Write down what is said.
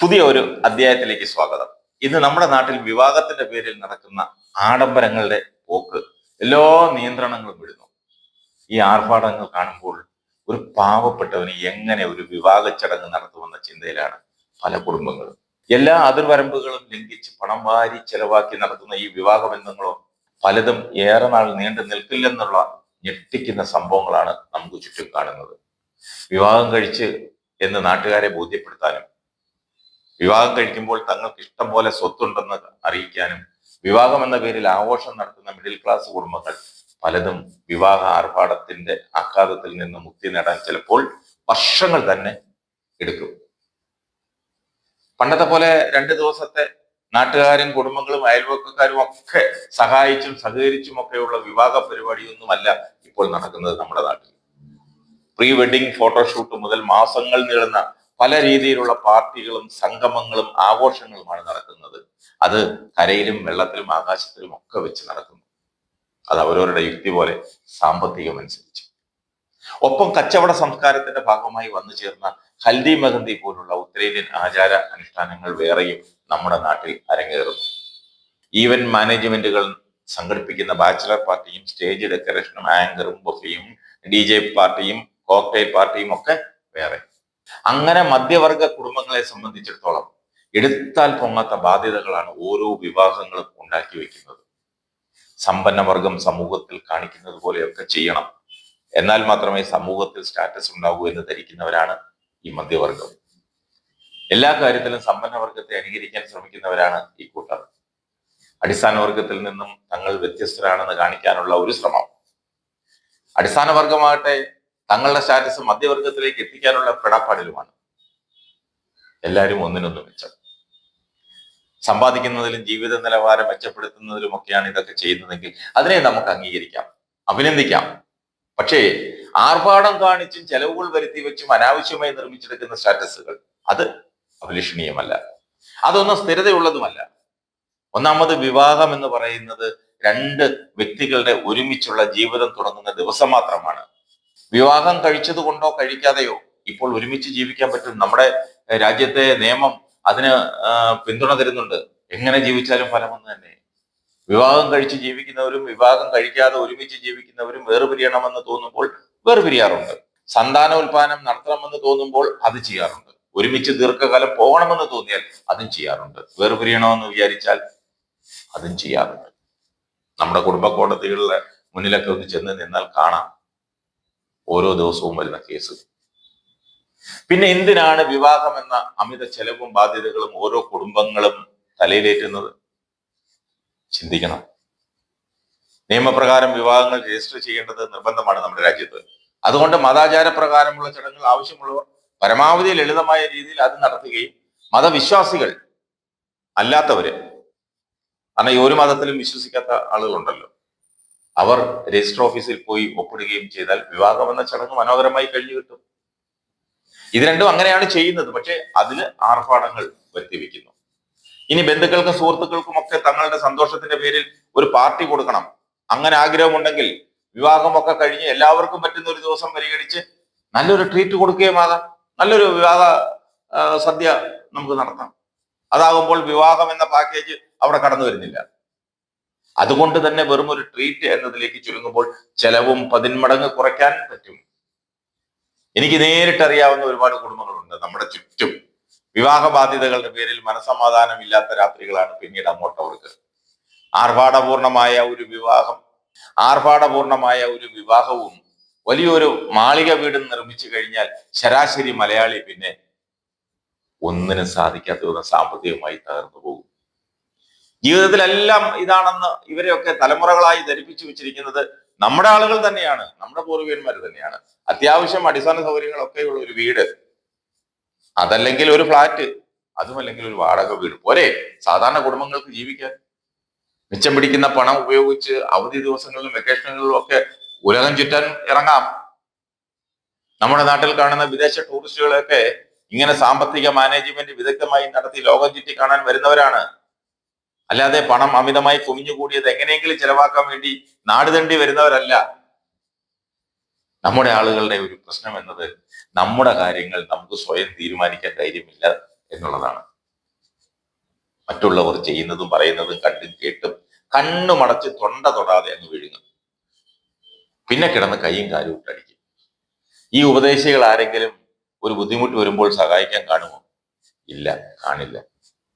പുതിയ ഒരു അധ്യായത്തിലേക്ക് സ്വാഗതം. ഇന്ന് നമ്മുടെ നാട്ടിൽ വിവാഹത്തിന്റെ പേരിൽ നടക്കുന്ന ആഡംബരങ്ങളുടെ പോക്ക് എല്ലാ നിയന്ത്രണങ്ങളും വിടുന്നു. ഈ ആർഭാടങ്ങൾ കാണുമ്പോൾ ഒരു പാവപ്പെട്ടവന് എങ്ങനെ ഒരു വിവാഹ ചടങ്ങ് നടത്തുമെന്ന ചിന്തയിലാണ് പല കുടുംബങ്ങളും. എല്ലാ അതിർവരമ്പുകളും ലംഘിച്ച് പണം വാരി ചെലവാക്കി നടത്തുന്ന ഈ വിവാഹ ബന്ധങ്ങളോ പലതും ഏറെ നാൾ നീണ്ടു നിൽക്കില്ലെന്നുള്ള ഞെട്ടിക്കുന്ന സംഭവങ്ങളാണ് നമുക്ക് ചുറ്റും കാണുന്നത്. വിവാഹം കഴിച്ച് എന്ന് നാട്ടുകാരെ ബോധ്യപ്പെടുത്താനും വിവാഹം കഴിക്കുമ്പോൾ തങ്ങൾക്ക് ഇഷ്ടം പോലെ സ്വത്തുണ്ടെന്ന് അറിയിക്കാനും വിവാഹം എന്ന പേരിൽ ആഘോഷം നടത്തുന്ന മിഡിൽ ക്ലാസ് കുടുംബങ്ങൾ പലതും വിവാഹ ആർഭാടത്തിന്റെ ആഘാതത്തിൽ നിന്ന് മുക്തി നേടാൻ ചിലപ്പോൾ വർഷങ്ങൾ തന്നെ എടുക്കും. പണ്ടത്തെ പോലെ രണ്ട് ദിവസത്തെ നാട്ടുകാരും കുടുംബങ്ങളും അയൽവക്കക്കാരും ഒക്കെ സഹായിച്ചും സഹകരിച്ചും ഒക്കെയുള്ള വിവാഹ പരിപാടിയൊന്നുമല്ല ഇപ്പോൾ നടക്കുന്നത് നമ്മുടെ നാട്ടിൽ. പ്രീ വെഡിങ് ഫോട്ടോഷൂട്ട് മുതൽ മാസങ്ങൾ നീളുന്ന പല രീതിയിലുള്ള പാർട്ടികളും സംഗമങ്ങളും ആഘോഷങ്ങളുമാണ് നടക്കുന്നത്. അത് കരയിലും വെള്ളത്തിലും ആകാശത്തിലും ഒക്കെ വെച്ച് നടക്കുന്നു. അത് അവരവരുടെ യുക്തി പോലെ സാമ്പത്തികമനുസരിച്ച്. ഒപ്പം കച്ചവട സംസ്കാരത്തിന്റെ ഭാഗമായി വന്നു ചേർന്ന ഹൽദി മെഹന്തി പോലുള്ള ഉത്തരേന്ത്യൻ ആചാര അനുഷ്ഠാനങ്ങൾ വേറെയും നമ്മുടെ നാട്ടിൽ അരങ്ങേറുന്നു. ഈവന്റ് മാനേജ്മെന്റുകൾ സംഘടിപ്പിക്കുന്ന ബാച്ചിലർ പാർട്ടിയും സ്റ്റേജ് ഡെക്കറേഷനും ആങ്കറും ബൊഫയും ഡി ജെ പാർട്ടിയും കോക്ടെയിൽ പാർട്ടിയും ഒക്കെ വേറെ. അങ്ങനെ മധ്യവർഗ കുടുംബങ്ങളെ സംബന്ധിച്ചിടത്തോളം എടുത്താൽ പൊങ്ങാത്ത ബാധ്യതകളാണ് ഓരോ വിവാഹങ്ങളും ഉണ്ടാക്കി വെക്കുന്നത്. സമ്പന്നവർഗം സമൂഹത്തിൽ കാണിക്കുന്നത് പോലെയൊക്കെ ചെയ്യണം. എന്നാൽ മാത്രമേ സമൂഹത്തിൽ സ്റ്റാറ്റസ് ഉണ്ടാകൂ എന്ന് ധരിക്കുന്നവരാണ് ഈ മധ്യവർഗം. എല്ലാ കാര്യത്തിലും സമ്പന്നവർഗത്തെ അനുകരിക്കാൻ ശ്രമിക്കുന്നവരാണ് ഈ കൂട്ടർ. അടിസ്ഥാന വർഗത്തിൽ നിന്നും തങ്ങൾ വ്യത്യസ്തരാണെന്ന് കാണിക്കാനുള്ള ഒരു ശ്രമം. അടിസ്ഥാന വർഗമാകട്ടെ തങ്ങളുടെ സ്റ്റാറ്റസ് മധ്യവർഗത്തിലേക്ക് എത്തിക്കാനുള്ള പെടപ്പാടിലുമാണ്. എല്ലാവരും ഒന്നിനൊന്ന് മെച്ചം. സമ്പാദിക്കുന്നതിലും ജീവിത നിലവാരം മെച്ചപ്പെടുത്തുന്നതിലും മെച്ചപ്പെടുത്തുന്നതിലുമൊക്കെയാണ് ഇതൊക്കെ ചെയ്യുന്നതെങ്കിൽ അതിനെ നമുക്ക് അംഗീകരിക്കാം അഭിനന്ദിക്കാം. പക്ഷേ ആർഭാടം കാണിച്ചും ചെലവുകൾ വരുത്തി വെച്ചും അനാവശ്യമായി നിർമ്മിച്ചെടുക്കുന്ന സ്റ്റാറ്റസുകൾ അത് അഭിലഷണീയമല്ല. അതൊന്നും സ്ഥിരതയുള്ളതുമല്ല. ഒന്നാമത് വിവാഹം എന്ന് പറയുന്നത് രണ്ട് വ്യക്തികളുടെ ഒരുമിച്ചുള്ള ജീവിതം തുടങ്ങുന്ന ദിവസം മാത്രമാണ്. വിവാഹം കഴിച്ചത് കൊണ്ടോ കഴിക്കാതെയോ ഇപ്പോൾ ഒരുമിച്ച് ജീവിക്കാൻ പറ്റും. നമ്മുടെ രാജ്യത്തെ നിയമം അതിന് പിന്തുണ തരുന്നുണ്ട്. എങ്ങനെ ജീവിച്ചാലും ഫലമെന്ന് തന്നെ. വിവാഹം കഴിച്ച് ജീവിക്കുന്നവരും വിവാഹം കഴിക്കാതെ ഒരുമിച്ച് ജീവിക്കുന്നവരും വേർപിരിയണമെന്ന് തോന്നുമ്പോൾ വേർപിരിയാറുണ്ട്. സന്താനോൽപാദനം നടത്തണമെന്ന് തോന്നുമ്പോൾ അത് ചെയ്യാറുണ്ട്. ഒരുമിച്ച് ദീർഘകാലം പോകണമെന്ന് തോന്നിയാൽ അതും ചെയ്യാറുണ്ട്. വേർപിരിയണമെന്ന് വിചാരിച്ചാൽ അതും ചെയ്യാറുണ്ട്. നമ്മുടെ കുടുംബ കോടതികളിലെ മുന്നിലൊക്കെ ഒന്ന് ചെന്ന് നിന്നാൽ കാണാം. ഓരോ ദിവസവും വരുന്ന കേസ്. പിന്നെ എന്തിനാണ് വിവാഹം എന്ന അമിത ചെലവും ബാധ്യതകളും ഓരോ കുടുംബങ്ങളും തലയിലേറ്റുന്നത്? ചിന്തിക്കണം. നിയമപ്രകാരം വിവാഹങ്ങൾ രജിസ്റ്റർ ചെയ്യേണ്ടത് നിർബന്ധമാണ് നമ്മുടെ രാജ്യത്ത്. അതുകൊണ്ട് മതാചാര പ്രകാരമുള്ള ചടങ്ങുകൾ ആവശ്യമുള്ളവർ പരമാവധി ലളിതമായ രീതിയിൽ അത് നടത്തുകയും മതവിശ്വാസികൾ അല്ലാത്തവര് കാരണം ഈ ഒരു മതത്തിലും വിശ്വസിക്കാത്ത ആളുകളുണ്ടല്ലോ. അവർ രജിസ്റ്റർ ഓഫീസിൽ പോയി ഒപ്പിടുകയും ചെയ്താൽ വിവാഹം എന്ന ചടങ്ങ് മനോഹരമായി കഴിഞ്ഞു കിട്ടും. ഇത് രണ്ടും അങ്ങനെയാണ് ചെയ്യുന്നത്. പക്ഷെ അതിൽ ആർഭാടങ്ങൾ വരുത്തിവെക്കുന്നു ഇനി ബന്ധുക്കൾക്കും സുഹൃത്തുക്കൾക്കും ഒക്കെ തങ്ങളുടെ സന്തോഷത്തിന്റെ പേരിൽ ഒരു പാർട്ടി കൊടുക്കണം. അങ്ങനെ ആഗ്രഹമുണ്ടെങ്കിൽ വിവാഹമൊക്കെ കഴിഞ്ഞ് എല്ലാവർക്കും പറ്റുന്ന ഒരു ദിവസം പരിഗണിച്ച് നല്ലൊരു ട്രീറ്റ് കൊടുക്കുകയുമാകാം നല്ലൊരു വിവാഹ സദ്യ നമുക്ക് നടത്താം. അതാകുമ്പോൾ വിവാഹം എന്ന പാക്കേജ് അവിടെ കടന്നു വരുന്നില്ല. അതുകൊണ്ട് തന്നെ വെറും ഒരു ട്രീറ്റ് എന്നതിലേക്ക് ചുരുങ്ങുമ്പോൾ ചെലവും പതിന്മടങ്ങ് കുറയ്ക്കാൻ പറ്റും. എനിക്ക് നേരിട്ട് അറിയാവുന്ന ഒരുപാട് കുടുംബങ്ങളുണ്ട്. നമ്മുടെ ചുറ്റും വിവാഹ ബാധ്യതകളുടെ പേരിൽ മനസമാധാനം ഇല്ലാത്ത രാത്രികളാണ് പിന്നീട് അങ്ങോട്ട് അവർക്ക്. ആർഭാടപൂർണമായ ഒരു വിവാഹം ആർഭാടപൂർണമായ ഒരു വിവാഹവും വലിയൊരു മാളിക വീടും നിർമ്മിച്ചു കഴിഞ്ഞാൽ ശരാശരി മലയാളി പിന്നെ ഒന്നിനും സാധിക്കാത്ത സാമ്പത്തികമായി തകർന്നു പോകും. ജീവിതത്തിലെല്ലാം ഇതാണെന്ന് ഇവരെയൊക്കെ തലമുറകളായി ധരിപ്പിച്ചു വെച്ചിരിക്കുന്നത് നമ്മുടെ ആളുകൾ തന്നെയാണ് നമ്മുടെ പൂർവികന്മാർ തന്നെയാണ്. അത്യാവശ്യം അടിസ്ഥാന സൗകര്യങ്ങളൊക്കെയുള്ള ഒരു വീട് അതല്ലെങ്കിൽ ഒരു ഫ്ലാറ്റ് അതുമല്ലെങ്കിൽ ഒരു വാടക വീട്. പോരെ സാധാരണ കുടുംബങ്ങൾക്ക് ജീവിക്കാൻ. മിച്ചം പിടിക്കുന്ന പണം ഉപയോഗിച്ച് അവധി ദിവസങ്ങളിലും വെക്കേഷനുകളിലും ഒക്കെ ഉലകം ചുറ്റാൻ ഇറങ്ങാം. നമ്മുടെ നാട്ടിൽ കാണുന്ന വിദേശ ടൂറിസ്റ്റുകളൊക്കെ ഇങ്ങനെ സാമ്പത്തിക മാനേജ്മെന്റ് വിദഗ്ധമായി നടത്തി ലോകം ചുറ്റി കാണാൻ വരുന്നവരാണ്. അല്ലാതെ പണം അമിതമായി കുമിഞ്ഞുകൂടിയത് എങ്ങനെയെങ്കിലും ചെലവാക്കാൻ വേണ്ടി നാട് തണ്ടി വരുന്നവരല്ല. നമ്മുടെ ആളുകളുടെ ഒരു പ്രശ്നം എന്നത് നമ്മുടെ കാര്യങ്ങൾ നമുക്ക് സ്വയം തീരുമാനിക്കാൻ ധൈര്യമില്ല എന്നുള്ളതാണ്. മറ്റുള്ളവർ ചെയ്യുന്നതും പറയുന്നതും കണ്ടും കേട്ടും കണ്ണു മടച്ച് തൊണ്ട തൊടാതെ അങ്ങ് വിഴുങ്ങും. പിന്നെ കിടന്ന് കൈയും കാലും ഇട്ടടിക്കും ഈ ഉപദേശികൾ ആരെങ്കിലും ഒരു ബുദ്ധിമുട്ട് വരുമ്പോൾ സഹായിക്കാൻ കാണുമോ? ഇല്ല കാണില്ല.